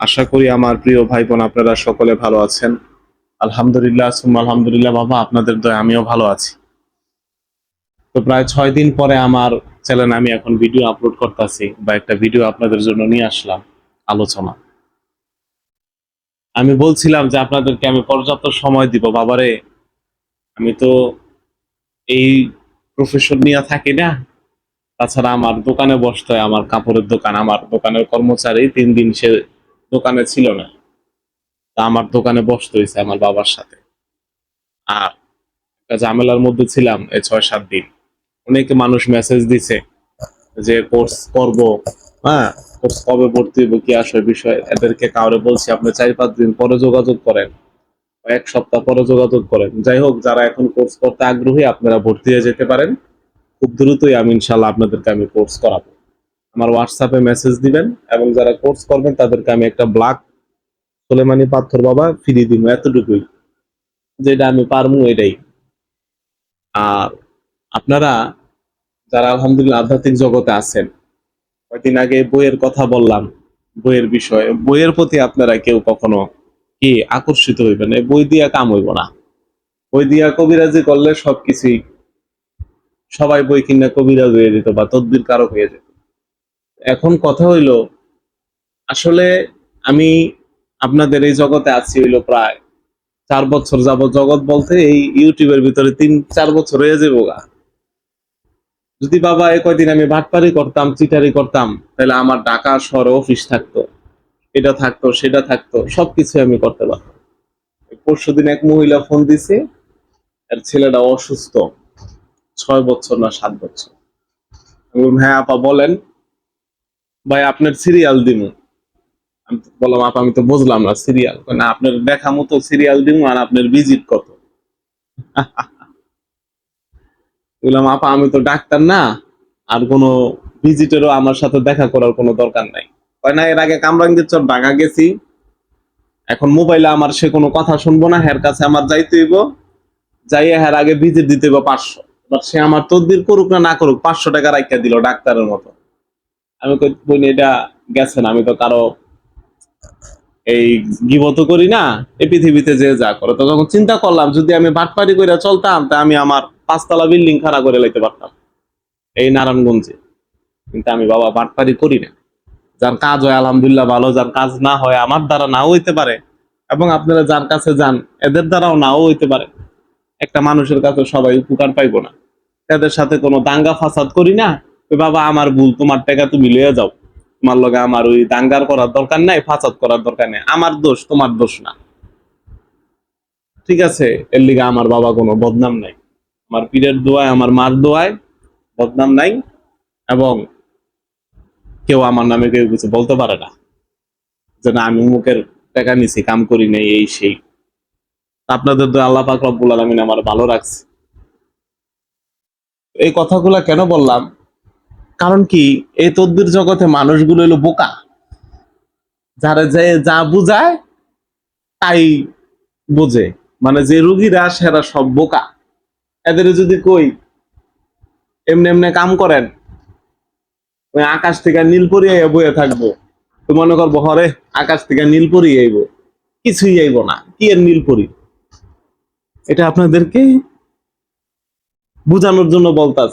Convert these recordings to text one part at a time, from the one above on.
আশা করি আমার প্রিয় ভাই বোন আপনারা সকলে ভালো আছেন। আলহামদুলিল্লাহ আলহামদুলিল্লাহ, বাবা, আপনাদের দয়, আমিও ভালো আছি। তো প্রায় ছয় দিন পরে আমার চ্যানেল আমি এখন ভিডিও আপলোড করতেছি বা একটা ভিডিও আপনাদের জন্য নিয়ে আসলাম, আলোচনা। আমি বলছিলাম যে আপনাদেরকে আমি পর্যাপ্ত সময় দিব। বাবারে, আমি তো এই প্রফেশন নিয়ে থাকি না। তাছাড়া আমার দোকানে বসতে হয়, আমার কাপড়ের দোকান, আমার দোকানের কর্মচারী তিন দিন সে দোকানে ছিল না। তা আমার দোকানে বসতে হয়েছে আমার বাবার সাথে। আর একটা ঝামেলার মধ্যে ছিলাম এই ছয় সাত দিন। অনেকে মানুষ মেসেজ দিছে যে, কোর্স করব। হ্যাঁ কোর্স কবে ভর্তি হইব? কি আসবে বিষয়? এদেরকে কাউরে বলছি, আপনি চার পাঁচ দিন পরে যোগাযোগ করেন এক সপ্তাহ পরে যোগাযোগ করেন। যাই হোক, যারা এখন কোর্স করতে আগ্রহী, আপনারা ভর্তি হয়ে যেতে পারেন। খুব দ্রুতই আমি ইনশাল্লাহ আপনাদেরকে আমি কোর্স করাবো। আমার হোয়াটসঅ্যাপে মেসেজ দিবেন এবং যারা কোর্স করবেন তাদেরকে আমি একটা ব্লাক সোলেমানি পাথর বাবা ফিরি দিব, এতটুকুই। যেটা আমি পারমু এটাই। আর আপনারা যারা আলহামদুলিল্লাহ আধ্যাত্মিক জগতে আছেন কয়েকদিন আগে বইয়ের কথা বললাম, বইয়ের বিষয়ে, বইয়ের প্রতি আপনারা কেউ কখনো কি আকর্ষিত হইবেন? এই বই দিয়া কাম হইব না। বই দিয়া কবিরাজি করলে সবকিছুই, সবাই বই কিনা কবিরাজ হয়ে যেত বা তদ্বির কারক হয়ে যেত। এখন কথা হইল, আসলে আমি আপনাদের এই জগতে আছি হইল প্রায় চার বছর যাব জগৎ বলতে এই ইউটিউবের ভিতরে তিন, চার বছর হয়ে যাব গা। যদি বাবা এই কয়দিন আমি ভাটপারি করতাম, চিটারি করতাম, তাহলে আমার ঢাকা শহরে অফিস থাকতো, এটা থাকতো, সেটা থাকতো, সবকিছু আমি করতে পারতাম। পরশু দিন এক মহিলা ফোন দিছে আর ছেলেটা অসুস্থ, ছয় বছর না সাত বছর। হ্যাঁ আপা বলেন। ভাই, আপনার সিরিয়াল দিমু। আমি বললাম, আপা, আমি তো বুঝলাম না সিরিয়াল না, আপনার দেখা মতো সিরিয়াল দিমু আর আপনার ভিজিট কত? বললাম, আপা, আমি তো ডাক্তার না, আর কোনো ভিজিটেরও আমার সাথে দেখা করার কোনো দরকার নাই। কয়, না, এর আগে কামরাঙ্গীর চর ঢাকা গেছি। এখন মোবাইলে আমার সে কোনো কথা শুনব না, হের কাছে আমার যাইতে হইব। যাইয়ে হের আগে ভিজিট দিতে হইব পাঁচশো। এবার সে আমার তদবির করুক না না করুক, পাঁচশো টাকা রাখা দিল ডাক্তারের মতো। আমি বলি এটা গেছেন আমি তো কারও এই গিবত করি না, এই পৃথিবীতে যে যা করে। তো যখন চিন্তা করলাম, যদি আমি বাটপারি করে চলতাম, তা আমি আমার পাঁচতলা বিল্ডিং খাড়া করে লাইতে পারতাম, এই নারায়ণগঞ্জে। কিন্তু আমি বাবা বাটপারি করি না। যার কাজ হয়, আলহামদুলিল্লাহ ভালো, যার কাজ না হয়, আমার দ্বারা নাও হইতে পারে। এবং আপনারা যার কাছে যান, এদের দ্বারাও নাও হইতে পারে। একটা মানুষের কাছে সবাই উপকার পাইবো না। এদের সাথে কোনো দাঙ্গা ফাসাদ করি না বাবা, আমার ভুল, তোমার টাকা তুমি লইয়া যাও। তোমার লগে আমার ওই দাঙ্গার করার দরকার নাই, ফাসাদ করার দরকার নেই। আমার দোষ, তোমার দোষ না। ঠিক আছে, এর লিগে আমার বাবা কোনো বদনাম নাই। আমার পীরের দোয়ায়, আমার মার দোয়ায় বদনাম নাই এবং কেউ আমার নামে কেউ কিছু বলতে পারে না। যে না, আমি মুখের টাকা নিছি, কাম করি নাই, এই সেই। আপনাদের তো আল্লাহ পাক রব্বুল আলমিন আমার ভালো রাখছে। এই কথাগুলা কেন বললাম? কারণ কি, এই তদ্বির জগতে মানুষগুলো হলো বোকা। যারা যে যা বুঝায়, তাই বোঝে। মানে যে রুগীরা, সেরা সব বোকা। এদের যদি কই, এমনি এমনি কাম করেন, ওই আকাশ থেকে নীল পরিয়ে বইয়া থাকব। তো মনে করব, হরে, আকাশ থেকে নীল পরিয়ে আইব। কিছুই আইব না, কি এর নীল পরি? এটা আপনাদেরকে বুঝানোর জন্য বলতাস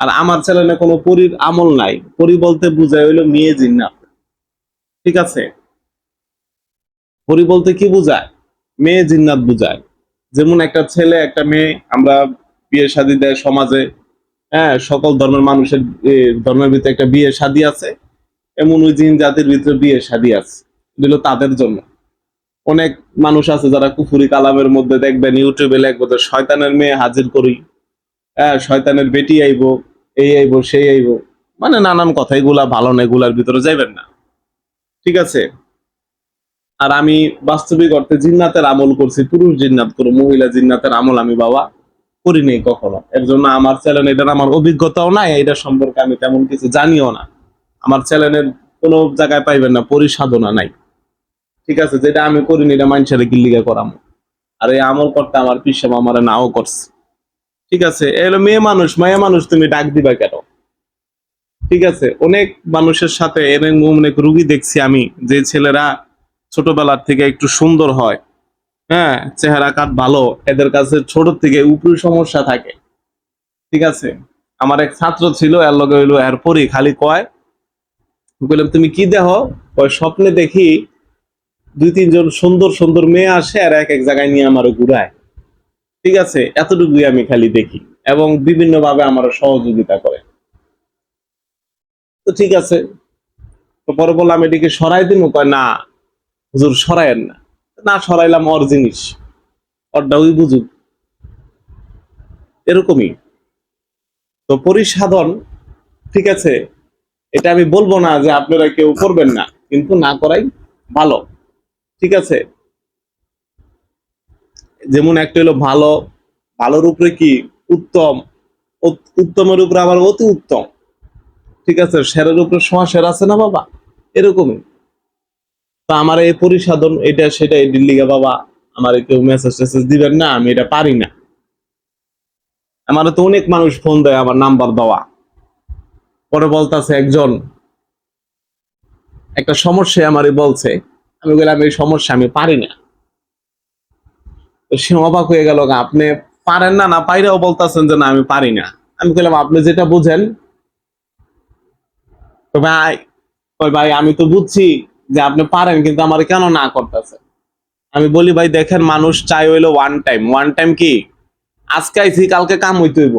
আর আমার চ্যানেলে কোনো পরীর আমল নাই। পরি বলতে বুঝায় হইল মেয়ে জিন্নাত। ঠিক আছে? পরি বলতে কি বুঝায়? মেয়ে জিন্নাত বুঝায়। যেমন একটা ছেলে, একটা মেয়ে, আমরা বিয়ে শাদী দেয় সমাজে হ্যাঁ সকল ধর্মের মানুষের ধর্মের ভিতরে একটা বিয়ে শাদী আছে। এমন ওই জিন জাতির ভিতরে বিয়ে শাদী আছে। এগুলো তাদের জন্য। অনেক মানুষ আছে যারা কুফুরি কালামের মধ্যে দেখবেন, ইউটিউবে লিখব শয়তানের মেয়ে হাজির করি। শয়তানের বেটি আইবো, এই আইবো, সেই আইবো। মানে নানান কথা এগুলা ভালো না এগুলার ভিতরে যাইবেন না। ঠিক আছে? আর আমি বাস্তবিক অর্থে জিন্নাতের আমল করছি, পুরুষ জিন্নাত করো, মহিলা জিন্নাতের আমল আমি বাবা করিনি কখনো। এর জন্য আমার চ্যানেল, এটার আমার অভিজ্ঞতাও নাই এটা সম্পর্কে আমি তেমন কিছু জানিও না। আমার চ্যানেলের কোনো জায়গায় পাইবেন না, পরিসাধনা নাই। ঠিক আছে? যেটা আমি করিনি এটা মানুষের কিল্লিগা করাম। আর এই আমল করতে আমার পিসাব আমার নাও করছে। ঠিক আছে? এ হলো মেয়ে মানুষ মেয়ে মানুষ, তুমি ডাক দিবা কেন? ঠিক আছে? অনেক মানুষের সাথে এরকম অনেক রুগী দেখছি আমি, যে ছেলেরা ছোটবেলার থেকে একটু সুন্দর হয়। হ্যাঁ চেহারা কাট ভালো, এদের কাছে ছোট থেকে উপরি সমস্যা থাকে। ঠিক আছে? আমার এক ছাত্র ছিল, এর লগে হইল এরপরই খালি কয় বললাম তুমি কি দেহ? ওই স্বপ্নে দেখি দুই তিনজন সুন্দর সুন্দর মেয়ে আসে আর এক এক জায়গায় নিয়ে আমার ঘুরায়। ঠিক আছে, এতটুকুই আমি খালি দেখি এবং বিভিন্ন ভাবে আমার সহযোগিতা করে। তো ঠিক আছে, তো পরে বললাম এটিকে সরাই দিন কয়, না, হুজুর সরায়েন না। না, সরাইলাম, ওর জিনিস, ওরটা ওই বুঝুক। এরকমই। তো পরিসাধন, ঠিক আছে, এটা আমি বলব না যে আপনারা কেউ করবেন না, কিন্তু না করাই ভালো, ঠিক আছে? যেমন একটা হলো ভালো, ভালোর উপরে কি? উত্তম। উত্তমের উপরে আবার অতি উত্তম। ঠিক আছে? সেরের উপরে সোয়া সের আছে না বাবা? এরকমই। তো আমার এই পরিসাধন, এটা সেটা দিল্লিগা বাবা, আমার কেউ মেসেজ টেসেজ দিবেন না, আমি এটা পারি না। আমার তো অনেক মানুষ ফোন দেয় আমার নাম্বার দেওয়া। পরে বলতাছে একজন, একটা সমস্যা আমারই বলছে, আমি বললাম, এই সমস্যা আমি পারি না। তো সে অবাক হয়ে গেল, আপনি পারেন না না পাইরেও বলতেছেন যে না, আমি পারি না। আমি বললাম আপনি যেটা বুঝেন। তো ভাই ভাই, আমি তো বুঝছি যে আপনি পারেন, কিন্তু আমার কেন না করতেছে আমি বলি, ভাই, দেখেন, মানুষ চাই হইল ওয়ান টাইম ওয়ান টাইম কি? আজকে আইছি, কালকে কাম হইতে হইব।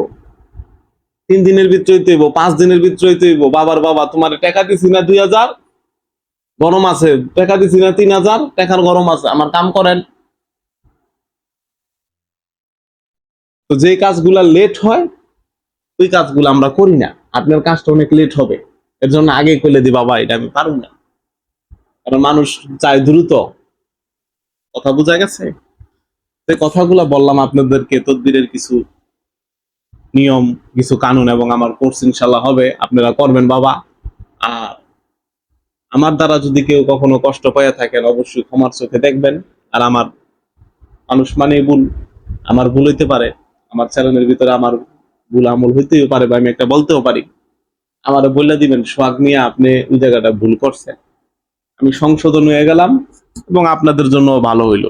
তিন দিনের ভিতরে হইতে হইব, পাঁচ দিনের ভিতরে হইতে হইব। বাবার বাবা, তোমার টাকা দিছি না দুই হাজার? গরম আছে, টাকা দিছি না তিন হাজার? টাকার গরম আছে, আমার কাম করেন। তো যে কাজগুলা লেট হয়, ওই কাজগুলো আমরা করি না। আপনার কাজটা অনেক লেট হবে। এর জন্য আগে কইলে দি, বাবা, এটা আমি পারব না। কারণ মানুষ চায় দ্রুত। কথা বোঝা গেছে? যে কথাগুলা বললাম আপনাদেরকে, তদবিরের কিছু নিয়ম, কিছু কানুন এবং আমার কোর্স ইনশাল্লাহ হবে। আপনারা করবেন, বাবা। আর আমার দ্বারা যদি কেউ কখনো কষ্ট পাইয়া থাকেন, অবশ্যই ক্ষমার চোখে দেখবেন। আর আমার মানুষ মানেই ভুল আমার ভুল হইতে পারে। আমার চ্যানেলের ভিতরে আমার ভুল আমল হইতেও পারে বা আমি একটা বলতেও পারি। আমার বলে দিবেন, সোহাগ মিয়া, আপনি ওই জায়গাটা ভুল করছেন। আমি সংশোধন হয়ে গেলাম এবং আপনাদের জন্য ভালো হইল।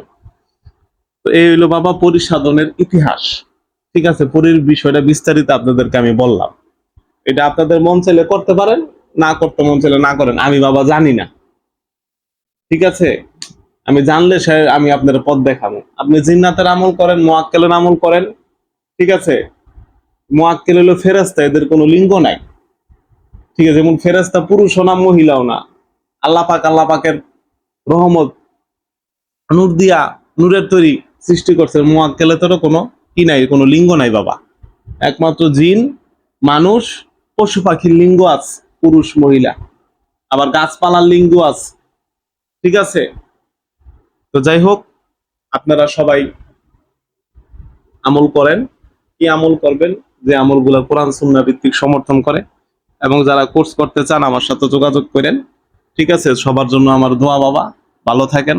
তো এই হইল বাবা পরিসাধনের ইতিহাস। ঠিক আছে, পরির বিষয়টা বিস্তারিত আপনাদেরকে আমি বললাম। এটা আপনাদের মন চাইলে করতে পারেন, না করতে মন চাইলে না করেন, আমি বাবা জানি না। ঠিক আছে, আমি জানলে সে আমি আপনার পথ দেখাবো। আপনি জিন্নাতের আমল করেন, মোয়াক্কেলের আমল করেন ঠিক আছে? মোয়াক্কেল হলো ফেরেস্তা এদের কোনো লিঙ্গ নাই। ঠিক আছে, যেমন ফেরেস্তা পুরুষও না, মহিলাও না। আল্লাহ পাক, আল্লাহ পাকের রহমত, নূর দিয়া নূরের তৈরি সৃষ্টি করছে। মোয়াক্কেলে তোরও কোনো কি নাই, কোনো লিঙ্গ নাই বাবা। একমাত্র জিন, মানুষ, পশু পাখির লিঙ্গ আছে পুরুষ, মহিলা। আবার গাছপালার লিঙ্গ আছে ঠিক আছে? তো যাই হোক, আপনারা সবাই আমল করেন। কি আমল করবেন? যে আমলগুলো কোরআন সুন্না ভিত্তিক সমর্থন করে। এবং যারা কোর্স করতে চান, আমার সাথে যোগাযোগ করেন। ঠিক আছে? সবার জন্য আমার দোয়া বাবা। ভালো থাকেন।